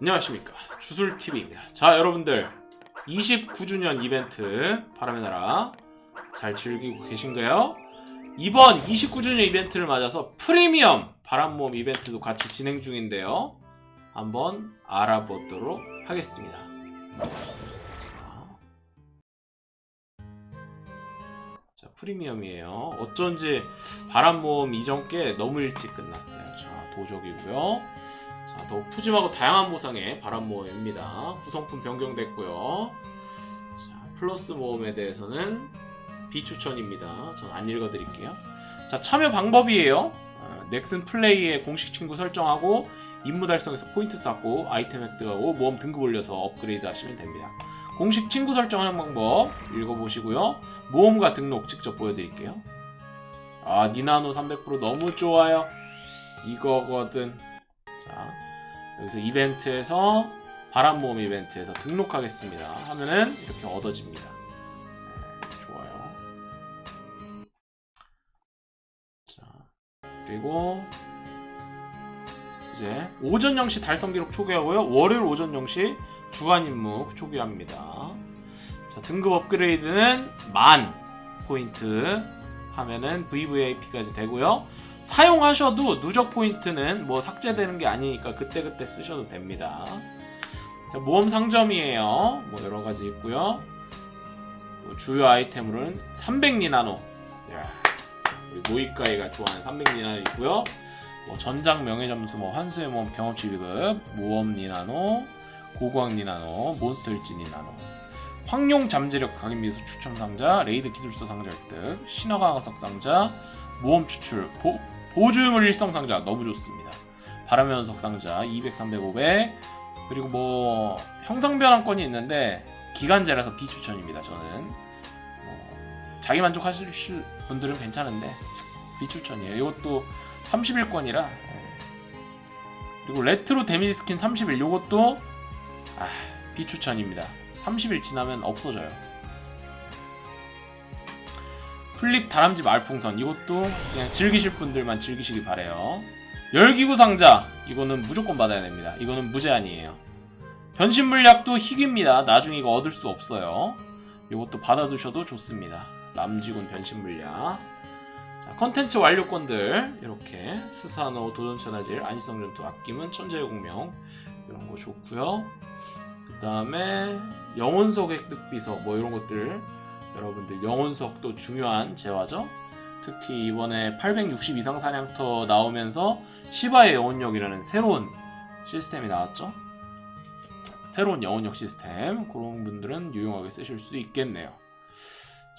안녕하십니까. 주술TV입니다. 자 여러분들. 29주년 이벤트 바람의 나라 잘 즐기고 계신가요? 이번 29주년 이벤트를 맞아서 프리미엄 바람모험 이벤트도 같이 진행 중인데요. 한번 알아보도록 하겠습니다. 자, 자 프리미엄이에요. 어쩐지 바람모험 이전 게 너무 일찍 끝났어요. 자 도적이고요 자, 더욱 푸짐하고 다양한 보상의 바람 모험입니다. 구성품 변경됐고요. 자, 플러스 모험에 대해서는 비추천입니다. 전 안 읽어드릴게요. 자, 참여 방법이에요. 어, 넥슨 플레이의 공식 친구 설정하고 임무 달성에서 포인트 쌓고 아이템 획득하고 모험 등급 올려서 업그레이드 하시면 됩니다. 공식 친구 설정하는 방법 읽어보시고요. 모험과 등록 직접 보여드릴게요. 아, 니나노 300% 너무 좋아요. 이거거든. 자, 여기서 이벤트에서 바람 모험 이벤트에서 등록하겠습니다. 하면은 이렇게 얻어집니다. 네, 좋아요. 자, 그리고 이제 오전 0시 달성 기록 초기하고요. 월요일 오전 0시 주간 임무 초기합니다. 자, 등급 업그레이드는 만 포인트 하면은 VVIP까지 되고요. 사용하셔도 누적 포인트는 뭐 삭제되는 게 아니니까 그때그때 쓰셔도 됩니다. 자, 모험 상점이에요. 뭐 여러 가지 있고요. 뭐 주요 아이템으로는 300니나노. 야, 우리 모이카이가 좋아하는 300니나노 있고요. 뭐 전장 명예 점수, 뭐 환수의 모험 경험치 비급, 모험 니나노, 고고학 니나노, 몬스터 일지 니나노. 황룡 잠재력 각인비에서 추첨 상자, 레이드 기술서 상자 획득, 신화강화석 상자, 모험 추출, 보, 보조유물 일성 상자 너무 좋습니다. 바람의 연석 상자 200, 300, 500 그리고 뭐 형상 변환권이 있는데 기간제라서 비추천입니다. 저는 뭐 자기 만족하실 분들은 괜찮은데 비추천이에요. 이것도 30일권이라 그리고 레트로 데미지 스킨 30일 이것도 아, 비추천입니다. 30일 지나면 없어져요. 플립 다람쥐 말풍선 이것도 그냥 즐기실 분들만 즐기시기 바래요. 열기구 상자 이거는 무조건 받아야 됩니다. 이거는 무제한이에요. 변신 물약도 희귀입니다. 나중에 이거 얻을 수 없어요. 이것도 받아두셔도 좋습니다. 남지군 변신 물약. 자 컨텐츠 완료권들 이렇게 스사노 도전 천하질 안시성 전투 아낌은 천재의 공명 이런 거 좋고요. 그 다음에 영혼석 획득 비서 뭐 이런 것들 여러분들 영혼석도 중요한 재화죠. 특히 이번에 860 이상 사냥터 나오면서 시바의 영혼력이라는 새로운 시스템이 나왔죠. 새로운 영혼력 시스템 그런 분들은 유용하게 쓰실 수 있겠네요.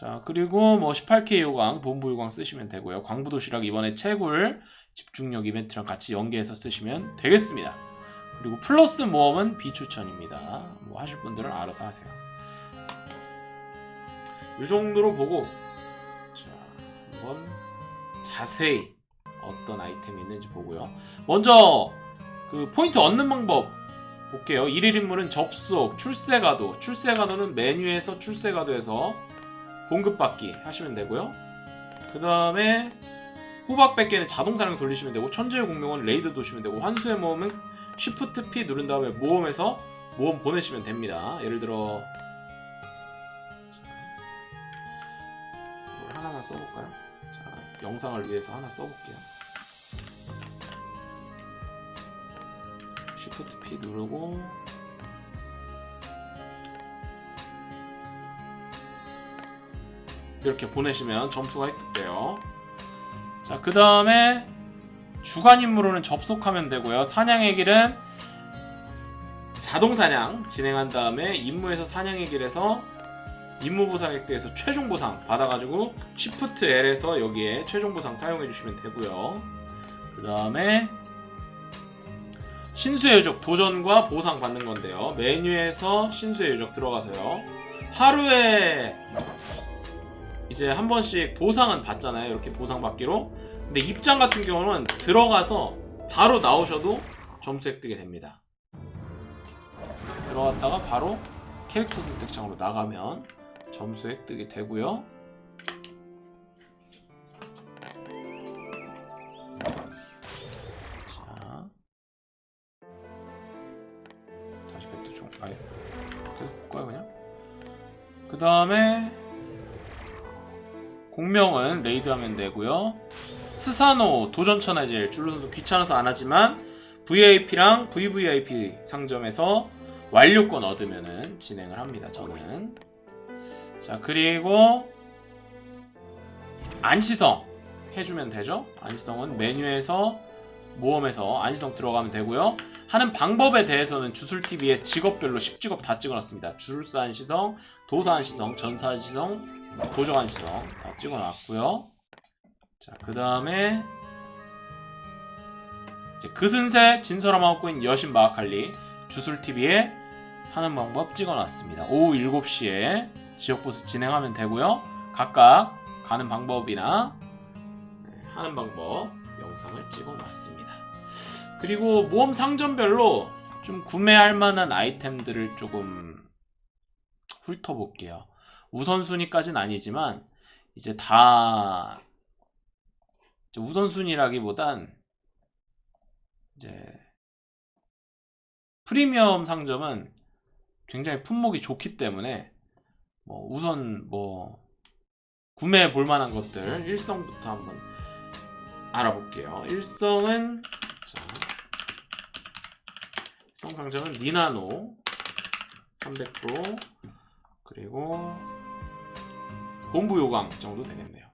자 그리고 뭐 18K 요강, 본부 요강 쓰시면 되고요. 광부 도시락 이번에 채굴 집중력 이벤트랑 같이 연계해서 쓰시면 되겠습니다. 그리고 플러스 모험은 비추천입니다. 뭐 하실 분들은 알아서 하세요. 이 정도로 보고 자 한번 자세히 어떤 아이템이 있는지 보고요. 먼저 그 포인트 얻는 방법 볼게요. 일일 임무는 접속, 출세가도. 출세가도는 메뉴에서 출세가도에서 봉급받기 하시면 되고요. 그 다음에 호박 100개는 자동 사냥 돌리시면 되고 천재의 공명은 레이드 도시면 되고 환수의 모험은 Shift P 누른 다음에 모험에서 모험 보내시면 됩니다. 예를 들어 이걸 하나만 써볼까요? 자, 영상을 위해서 하나 써볼게요. Shift P 누르고 이렇게 보내시면 점수가 획득돼요. 자, 그 다음에 주간 임무로는 접속하면 되고요. 사냥의 길은 자동 사냥 진행한 다음에 임무에서 사냥의 길에서 임무 보상 획득에서 최종 보상 받아가지고 Shift L에서 여기에 최종 보상 사용해 주시면 되고요. 그 다음에 신수의 유적 도전과 보상 받는 건데요. 메뉴에서 신수의 유적 들어가서요. 하루에 이제 한 번씩 보상은 받잖아요. 이렇게 보상 받기로. 근데 입장 같은 경우는 들어가서 바로 나오셔도 점수 획득이 됩니다. 들어갔다가 바로 캐릭터 선택창으로 나가면 점수 획득이 되고요. 자, 좀 아예 계속 볼까요 그냥? 그 다음에 공명은 레이드하면 되고요. 스사노 도전 천하질 줄루 선수 귀찮아서 안 하지만 VIP랑 VVIP 상점에서 완료권 얻으면은 진행을 합니다. 저는 자 그리고 안시성 해주면 되죠. 안시성은 메뉴에서 모험에서 안시성 들어가면 되고요. 하는 방법에 대해서는 주술TV에 직업별로 10직업 다 찍어놨습니다. 주술사 안시성, 도사 안시성, 전사 안시성, 도적 안시성 다 찍어놨고요. 자, 그 다음에 이제 그슨새 진설함 하고인 여신 마하칼리 주술TV에 하는 방법 찍어놨습니다. 오후 7시에 지역보스 진행하면 되고요. 각각 가는 방법이나 네, 하는 방법 영상을 찍어놨습니다. 그리고 모험 상점별로 좀 구매할 만한 아이템들을 조금 훑어볼게요. 우선순위까지는 아니지만 이제 다 우선순위라기보단 이제 프리미엄 상점은 굉장히 품목이 좋기 때문에 뭐 우선 뭐 구매해 볼 만한 것들 일성부터 한번 알아볼게요. 일성은 자 일성 상점은 니나노 300% 그리고 본부 요강 정도 되겠네요.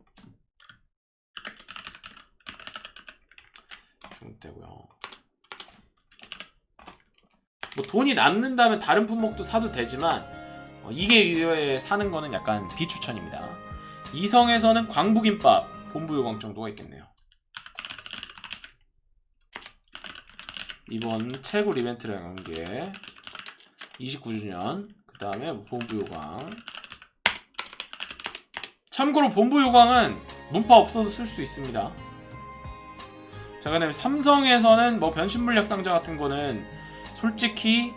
중대고요. 뭐 돈이 남는다면 다른 품목도 사도 되지만 어, 이게 이외에 사는 거는 약간 비추천입니다. 이성에서는 광부김밥 본부 요강 정도가 있겠네요. 이번 채굴 이벤트랑 연계 29주년 그 다음에 본부 요강 참고로 본부 요강은 문파 없어도 쓸 수 있습니다. 자, 그 다음에 삼성에서는 뭐 변신 물약 상자 같은 거는 솔직히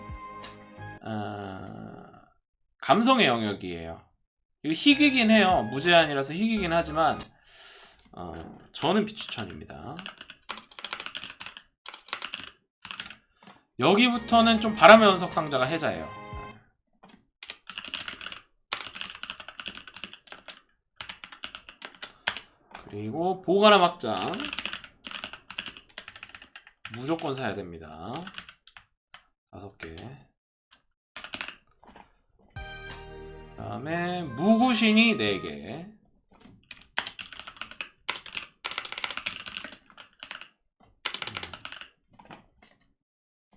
어, 감성의 영역이에요. 이거 희귀긴 해요. 무제한이라서 희귀긴 하지만 어, 저는 비추천입니다. 여기부터는 좀 바람의 원석 상자가 해자예요. 그리고 보가나 막장 무조건 사야 됩니다. 다섯 개. 그다음에 무구신이 4개.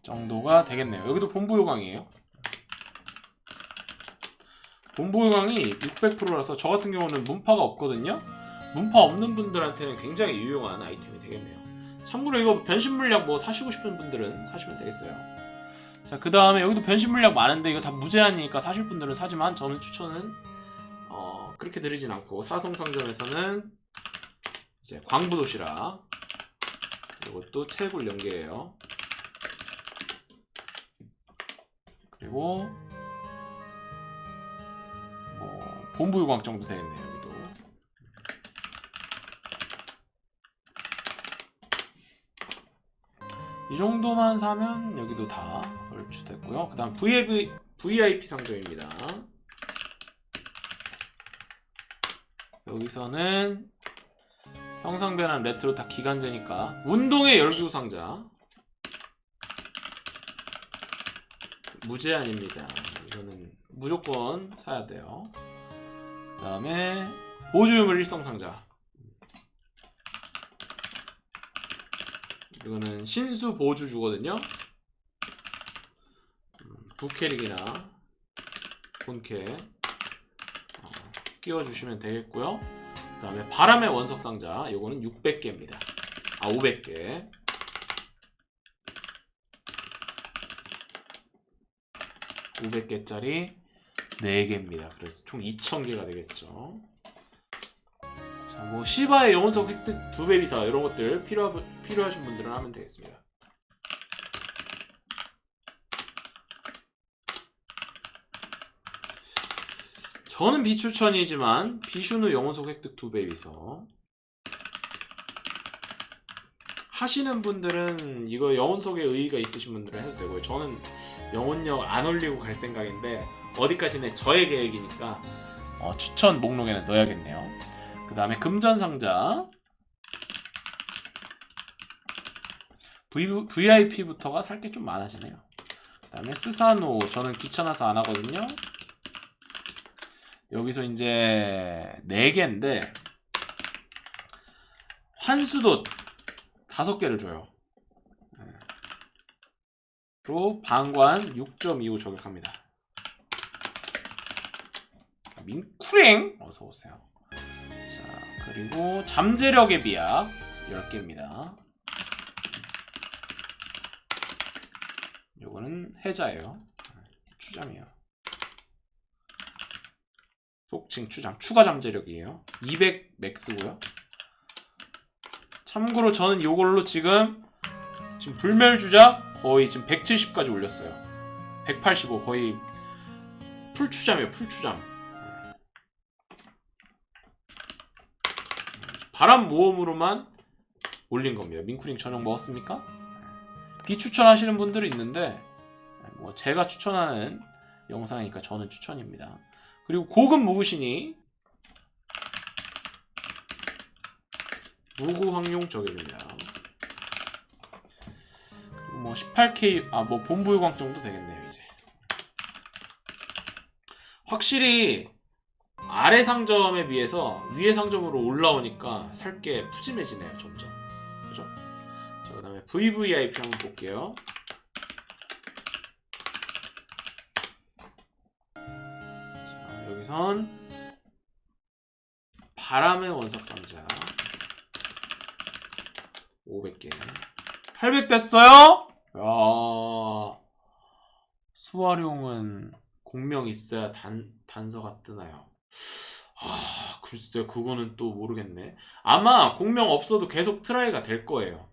정도가 되겠네요. 여기도 본부 요강이에요. 본부 요강이 600%라서 저 같은 경우는 문파가 없거든요. 문파 없는 분들한테는 굉장히 유용한 아이템이 되겠네요. 참고로 이거 변신 물약 뭐 사시고 싶은 분들은 사시면 되겠어요. 자, 그 다음에 여기도 변신 물약 많은데 이거 다 무제한이니까 사실 분들은 사지만 저는 추천은 어, 그렇게 드리진 않고 사성상점에서는 이제 광부도시락 이것도 채굴 연계예요. 그리고 뭐 본부 요강 정도 되겠네요. 여기도. 이 정도만 사면 여기도 다 얼추 됐고요. 그 다음 VIP, VIP 상점입니다. 여기서는 형상 변환 레트로 다 기간제니까 운동의 열규 상자 무제한입니다. 이거는 무조건 사야 돼요. 그 다음에 보조유물 일성 상자 이거는 신수 보주 주거든요. 음, 부캐릭이나 본캐 어, 끼워주시면 되겠고요. 그 다음에 바람의 원석 상자 이거는 600개입니다. 아 500개. 오0 0 개짜리 4개입니다. 그래서 총 2,000개가 되겠죠. 자, 뭐 시바의 영혼석 획득 두배 비사 이런 것들 필요 필요하신 분들은 하면 되겠습니다. 저는 비추천이지만 비슈누 영혼석 획득 두배 비서 하시는 분들은 이거 영혼석에 의의가 있으신 분들은 해도 되고요. 저는 영혼력 안 올리고 갈 생각인데 어디까지는 저의 계획이니까 어, 추천 목록에는 넣어야겠네요. 그 다음에 금전상자 VIP부터가 살 게 좀 많아지네요. 그 다음에 스사노 저는 귀찮아서 안 하거든요. 여기서 이제 4개인데 환수도 5개를 줘요. 네. 그리고 방관 6.25 저격합니다. 민쿠랭 어서 오세요. 자 그리고 잠재력의 비약 10개입니다. 해자예요. 추잠이에요. 속칭 추잠 추가 잠재력이에요. 200 맥스고요. 참고로 저는 요걸로 지금 지금 불멸주작 거의 지금 170까지 올렸어요. 185 거의 풀 추잠이에요. 풀 추잠. 바람 모험으로만 올린 겁니다. 민쿠링 저녁 먹었습니까? 비추천하시는 분들이 있는데 뭐 제가 추천하는 영상이니까 저는 추천입니다. 그리고 고급 무구신이 무구 황룡 저격입니다. 뭐 18K 아 뭐 본부유광 정도 되겠네요 이제. 확실히 아래 상점에 비해서 위에 상점으로 올라오니까 살 게 푸짐해지네요 점점. 그죠? 자 그다음에 VVIP 한번 볼게요. 자 여기선 바람의 원석 상자. 500개. 800 됐어요? 야. 수화룡은 공명 있어야 단, 단서가 뜨나요? 아 글쎄 그거는 또 모르겠네. 아마 공명 없어도 계속 트라이가 될 거예요.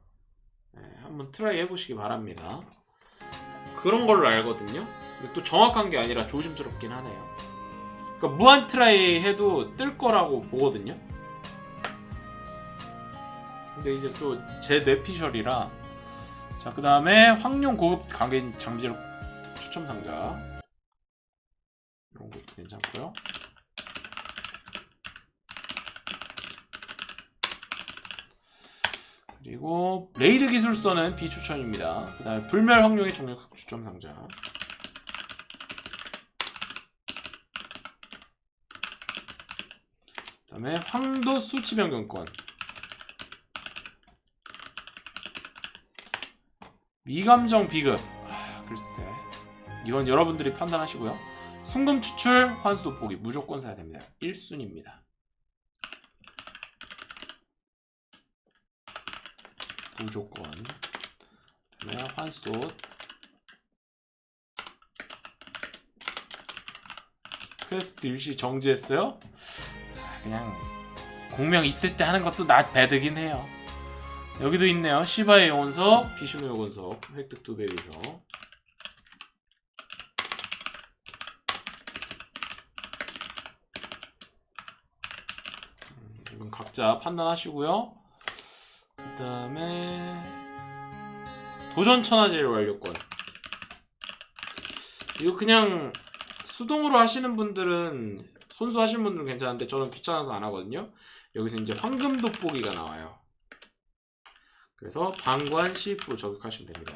네, 한번 트라이 해보시기 바랍니다. 그런 걸로 알거든요. 근데 또 정확한 게 아니라 조심스럽긴 하네요 그러니까 무한 트라이 해도 뜰 거라고 보거든요. 근데 이제 또 제 뇌피셜이라 자 그 다음에 황룡 고급 강gen 장비제로 추첨 상자. 이런 것도 괜찮고요. 그리고 레이드 기술서는 비추천입니다. 그 다음에 불멸 황룡의 정력 추첨 상자 다음에 황도 수치 변경권. 미감정 비급. 아, 글쎄. 이건 여러분들이 판단하시고요. 순금 추출 환수 보기 무조건 사야 됩니다. 1순위입니다. 무조건. 그다음에 환수 퀘스트 일시 정지했어요? 아, 그냥 공명 있을 때 하는 것도 나 배드긴 해요 여기도 있네요. 시바의 영혼석, 비슈노 영혼석, 획득 두 배 비석. 음, 이건 각자 판단하시고요. 그 다음에 도전 천하제일 완료권. 이거 그냥 수동으로 하시는 분들은 손수 하시는 분들은 괜찮은데 저는 귀찮아서 안 하거든요. 여기서 이제 황금 돋보기가 나와요. 그래서 방관 C10% 저격하시면 됩니다.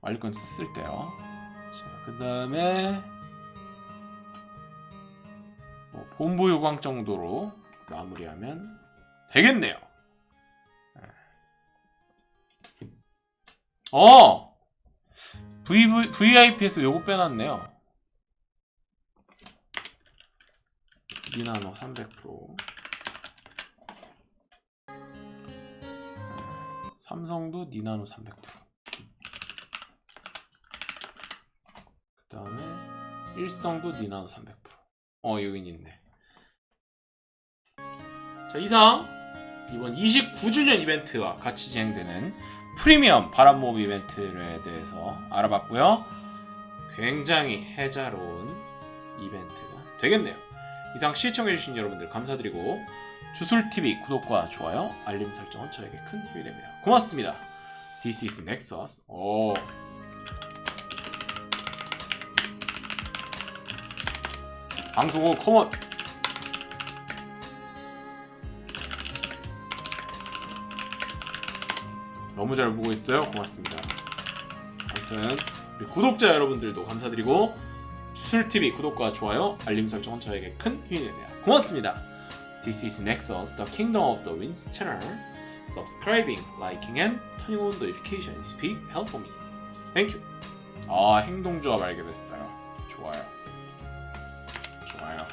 완료권 썼을 때요. 자, 그 다음에 뭐 본부 요강 정도로 마무리하면 되겠네요. 네. 어! VV, VIP에서 요거 빼놨네요. 미나노 300% 삼성도 니나노 300%. 그 다음에 일성도 니나노 300%. 어 여긴 있네. 자 이상 이번 29주년 이벤트와 같이 진행되는 프리미엄 바람모험 이벤트에 대해서 알아봤고요. 굉장히 해자로운 이벤트가 되겠네요. 이상 시청해주신 여러분들 감사드리고 주술TV 구독과 좋아요, 알림 설정은 저에게 큰 힘이 됩니다. 고맙습니다. This is Nexus. 오. 방송 후 커먼. 너무 잘 보고 있어요. 고맙습니다. 아무튼 구독자 여러분들도 감사드리고 주 술TV 구독과 좋아요, 알림 설정은 저에게 큰 힘이 됩니다. 고맙습니다. This is Nexus, the Kingdom of the Winds channel. Subscribing, liking, and turning on notification is big help for me. Thank you. 아, 행동조합 알게 됐어요. 좋아요. 좋아요.